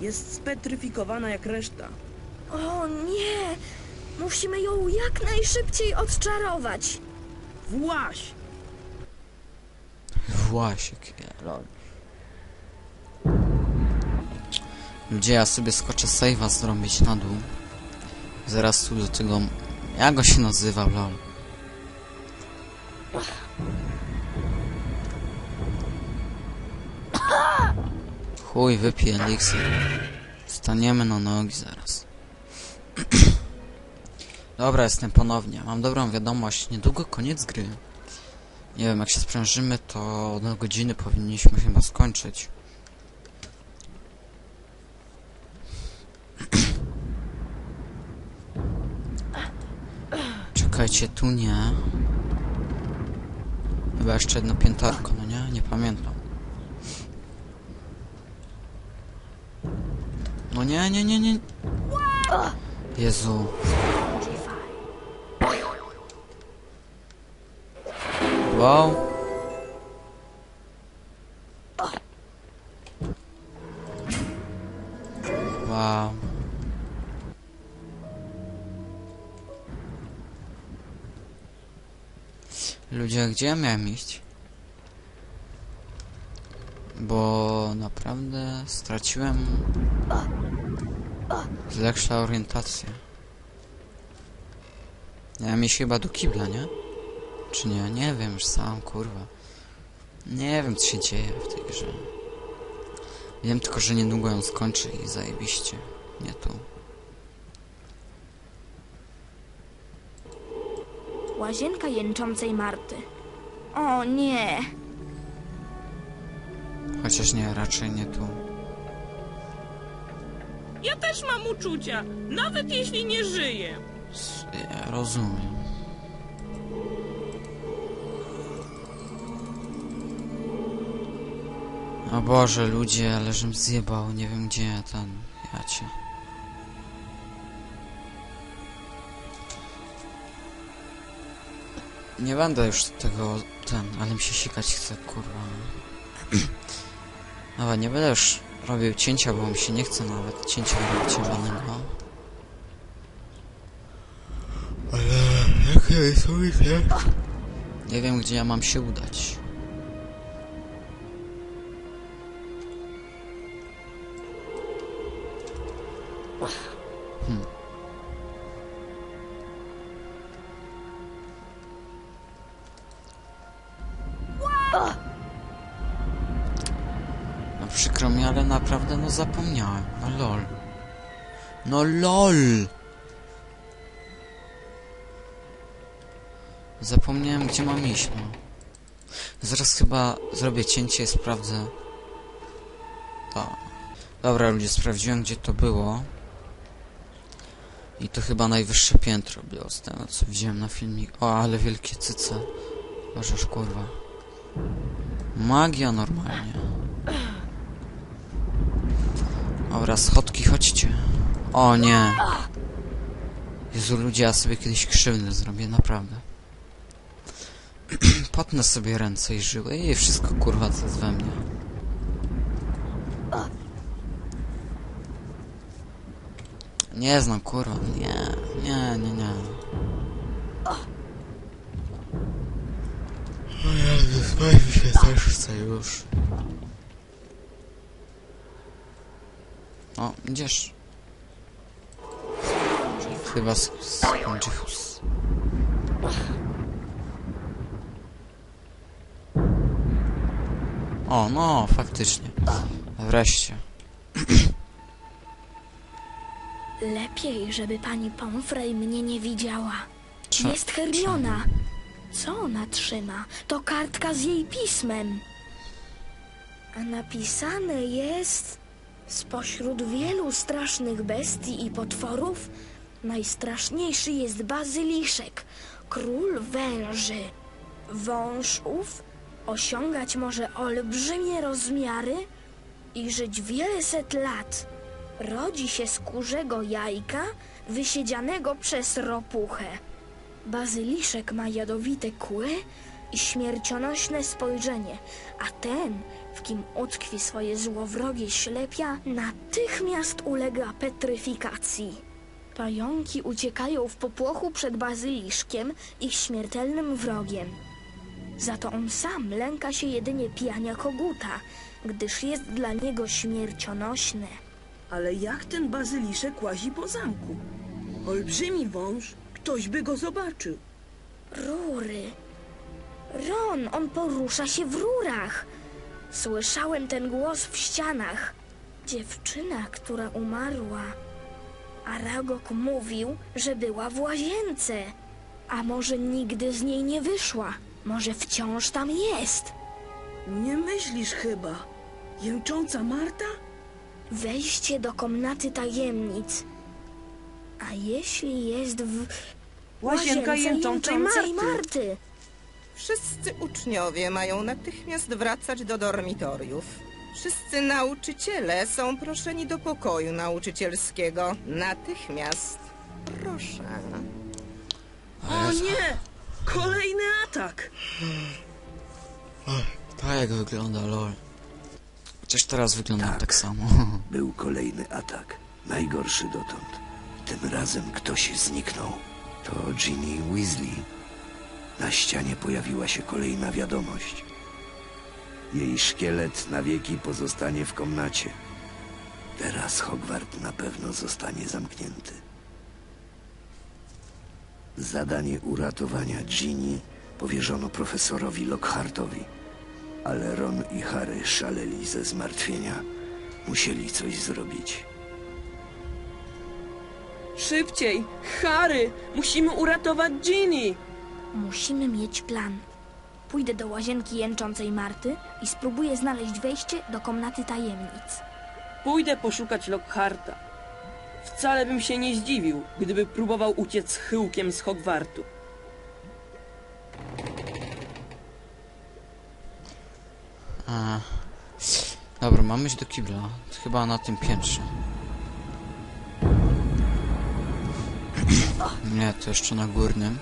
Jest spetryfikowana jak reszta. O nie! Musimy ją jak najszybciej odczarować. Właś! Własik, lol. Gdzie ja sobie skoczę save'a zrobić na dół. Zaraz tu do tego... Jak go się nazywa, lol? Chuj, wypiję eliksir. Staniemy na nogi zaraz. Dobra, jestem ponownie. Mam dobrą wiadomość. Niedługo koniec gry. Nie wiem, jak się sprężymy, to do godziny powinniśmy chyba skończyć. Czekajcie, tu nie. Chyba jeszcze jedno piętarko, no nie? Nie pamiętam. No nie, nie, nie, nie. Jezu. Wow. Wow. Ludzie, gdzie ja miałem iść? Bo naprawdę straciłem lepsza orientację. Miałem iść chyba do kibla, nie? Czy nie? Nie wiem już sam, kurwa. Nie wiem, co się dzieje w tej grze. Wiem tylko, że niedługo ją skończę i zajebiście. Nie tu. Łazienka jęczącej Marty. O nie! Chociaż nie, raczej nie tu. Ja też mam uczucia, nawet jeśli nie żyję. Ja rozumiem. O Boże, ludzie, ale żem zjebał, nie wiem gdzie ten... Ja cię. Nie będę już tego... ten, ale mi się sikać chce, kurwa. Dobra, nie będę już robił cięcia, bo mi się nie chce nawet cięcia robić żadnego. Okej, słyszę. Nie wiem, gdzie ja mam się udać. Hmm. Ale naprawdę no zapomniałem. No lol. No lol! Zapomniałem, gdzie mam iść, no. Zaraz chyba zrobię cięcie i sprawdzę. To. Dobra, ludzie, sprawdziłem, gdzie to było. I to chyba najwyższe piętro było z tego, co widziałem na filmik. O, ale wielkie cyce. Bożeż, kurwa. Magia normalnie. Dobra, schodki, chodźcie. O nie. Jezu, ludzie, ja sobie kiedyś krzywdę zrobię, naprawdę. Potnę sobie ręce i żyły i wszystko kurwa co jest we mnie. Nie znam kurwa, nie, nie, nie, nie. O Jezu, spać mi się też chce już. O, idziesz. Chyba z Spongyfus. O, no, faktycznie. Wreszcie. Lepiej, żeby pani Pomfrey mnie nie widziała. Cze- Jest Hermiona. Co ona trzyma? To kartka z jej pismem. A napisane jest... Spośród wielu strasznych bestii i potworów najstraszniejszy jest bazyliszek, król węży. Wąż ów osiągać może olbrzymie rozmiary i żyć wiele set lat. Rodzi się z kurzego jajka wysiedzianego przez ropuchę. Bazyliszek ma jadowite kły, i śmiercionośne spojrzenie, a ten, w kim utkwi swoje złowrogie ślepia, natychmiast ulega petryfikacji. Pająki uciekają w popłochu przed bazyliszkiem, ich śmiertelnym wrogiem. Za to on sam lęka się jedynie pijania koguta, gdyż jest dla niego śmiercionośne. Ale jak ten bazyliszek łazi po zamku? Olbrzymi wąż, ktoś by go zobaczył. Rury. Ron, on porusza się w rurach. Słyszałem ten głos w ścianach. Dziewczyna, która umarła. Aragog mówił, że była w łazience. A może nigdy z niej nie wyszła? Może wciąż tam jest? Nie myślisz chyba? Jęcząca Marta? Wejście do komnaty tajemnic. A jeśli jest w Łazienka jęczącej jęczącej Marty. Marty? Wszyscy uczniowie mają natychmiast wracać do dormitoriów. Wszyscy nauczyciele są proszeni do pokoju nauczycielskiego. Natychmiast. Proszę. O nie! Kolejny atak! Tak jak wygląda LOL. Chociaż teraz wygląda tak, samo. Był kolejny atak, najgorszy dotąd. Tym razem ktoś zniknął. To Ginny Weasley. Na ścianie pojawiła się kolejna wiadomość. Jej szkielet na wieki pozostanie w komnacie. Teraz Hogwart na pewno zostanie zamknięty. Zadanie uratowania Ginny powierzono profesorowi Lockhartowi, ale Ron i Harry szaleli ze zmartwienia. Musieli coś zrobić. Szybciej! Harry! Musimy uratować Ginny! Musimy mieć plan. Pójdę do łazienki jęczącej Marty i spróbuję znaleźć wejście do komnaty tajemnic. Pójdę poszukać Lockharta. Wcale bym się nie zdziwił, gdyby próbował uciec chyłkiem z Hogwartu. A. Dobra, mamy iść do kibla. Chyba na tym piętrze. Nie, to jeszcze na górnym.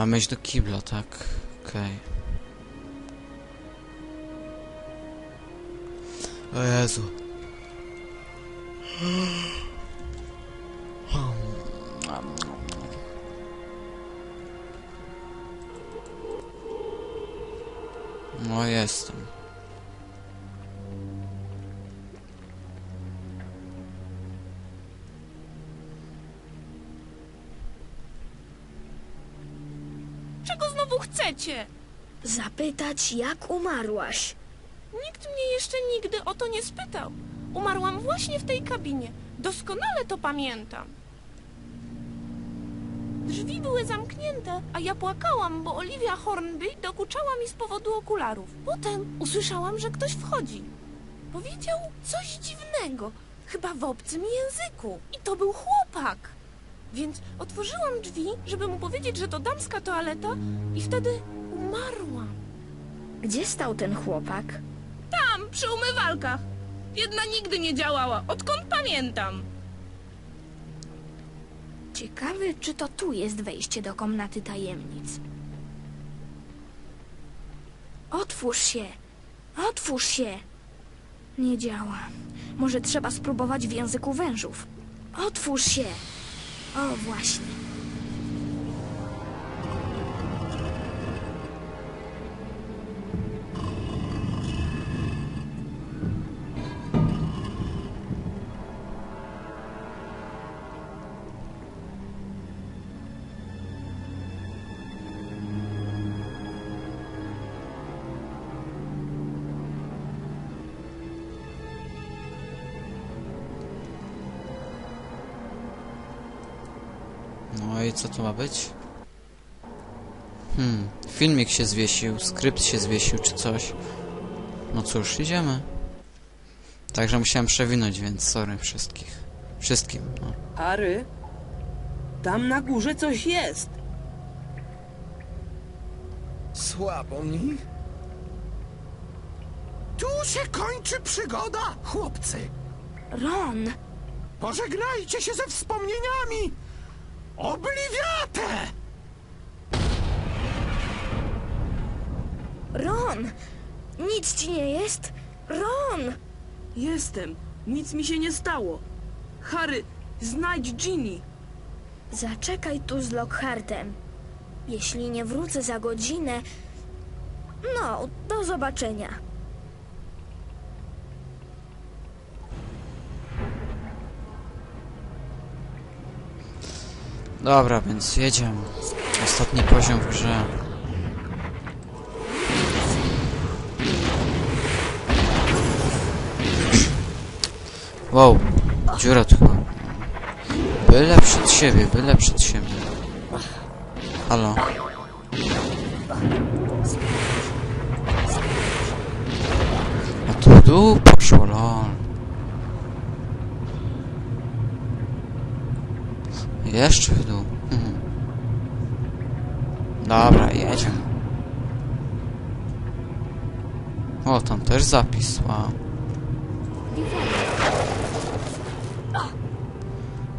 Mamy iść do kibla, tak? Okej. O Jezu. No jestem. Chcecie? Zapytać, jak umarłaś. Nikt mnie jeszcze nigdy o to nie spytał. Umarłam właśnie w tej kabinie. Doskonale to pamiętam. Drzwi były zamknięte, a ja płakałam, bo Olivia Hornby dokuczała mi z powodu okularów. Potem usłyszałam, że ktoś wchodzi. Powiedział coś dziwnego, chyba w obcym języku. I to był chłopak. Więc otworzyłam drzwi, żeby mu powiedzieć, że to damska toaleta i wtedy umarłam. Gdzie stał ten chłopak? Tam, przy umywalkach. Jedna nigdy nie działała, odkąd pamiętam. Ciekawy, czy to tu jest wejście do komnaty tajemnic. Otwórz się! Otwórz się! Nie działa. Może trzeba spróbować w języku wężów. Otwórz się! O, właśnie. No i co to ma być? Hmm, filmik się zwiesił, skrypt się zwiesił czy coś. No cóż, idziemy. Także musiałem przewinąć, więc sorry wszystkich. Wszystkim, no. Harry? Tam na górze coś jest. Słabo mi? Tu się kończy przygoda, chłopcy. Ron, Pożegnajcie się ze wspomnieniami. Obliwiate! Ron! Nic ci nie jest? Ron! Jestem. Nic mi się nie stało. Harry, znajdź Ginny. Zaczekaj tu z Lockhartem. Jeśli nie wrócę za godzinę... No, do zobaczenia. Dobra, więc jedziemy. Ostatni poziom w grze. Wow, dziura tu chyba. Byle przed siebie, byle przed siebie. Halo. A tu dół poszło, lol. Jeszcze w dół. Mhm. Dobra, jedziemy. O, tam też zapis, wow.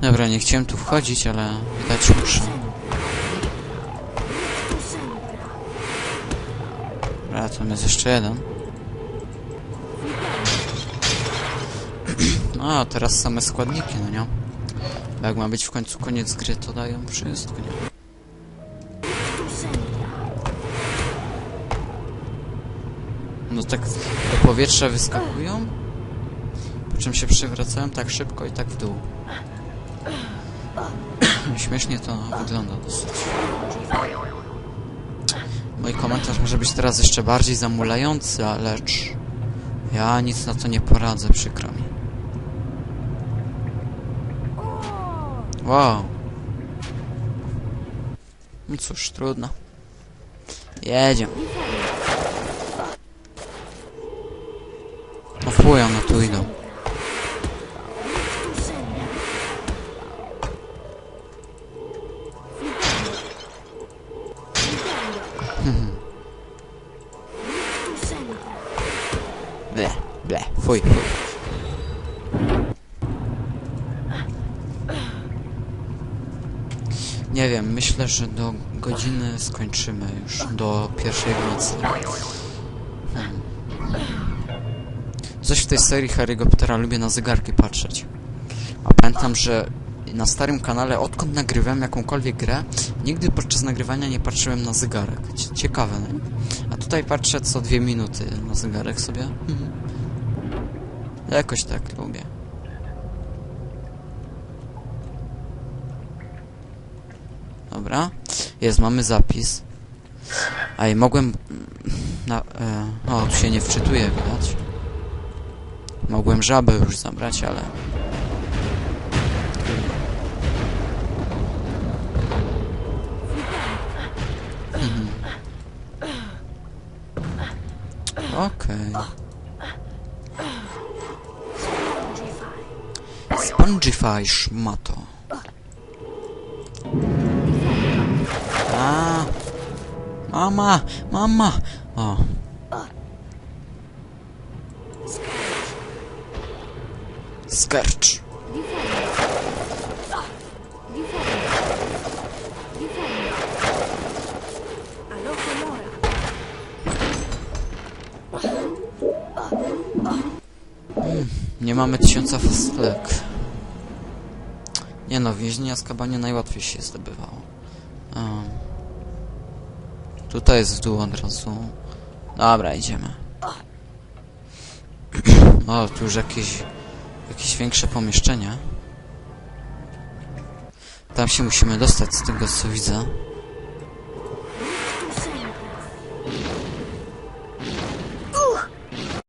Dobra, nie chciałem tu wchodzić, ale widać muszę. Dobra, tam jest jeszcze jeden. No, a teraz same składniki, no nie? Jak ma być w końcu koniec gry, to dają wszystko, nie? No tak do powietrza wyskakują, po czym się przewracają tak szybko i tak w dół. Śmiesznie to wygląda dosyć. Mój komentarz może być teraz jeszcze bardziej zamulający, lecz ja nic na to nie poradzę, przykro mi. Wow. No cóż, trudno. Jedziemy. No fuj, one tu że do godziny skończymy już, do pierwszej w nocy. Hmm. Coś w tej serii Harry'ego Pottera lubię na zegarki patrzeć. A pamiętam, że na starym kanale, odkąd nagrywałem jakąkolwiek grę, nigdy podczas nagrywania nie patrzyłem na zegarek. Cie- Ciekawe, nie? A tutaj patrzę co dwie minuty na zegarek sobie. Mhm. Jakoś tak lubię. Dobra. Jest, mamy zapis. A i mogłem... Na, e, o, tu się nie wczytuje, widać. Mogłem żabę już zabrać, ale... Mhm. Okej. Spongify szmato. Mama, mama. O. Skarcz. Nie mamy tysiąca fastlek. Nie no, więzienia z kabanie najłatwiej się zdobywało. Um. Tutaj jest w dół od razu. Dobra, idziemy. O, tu już jakieś, jakieś większe pomieszczenie. Tam się musimy dostać z tego co widzę.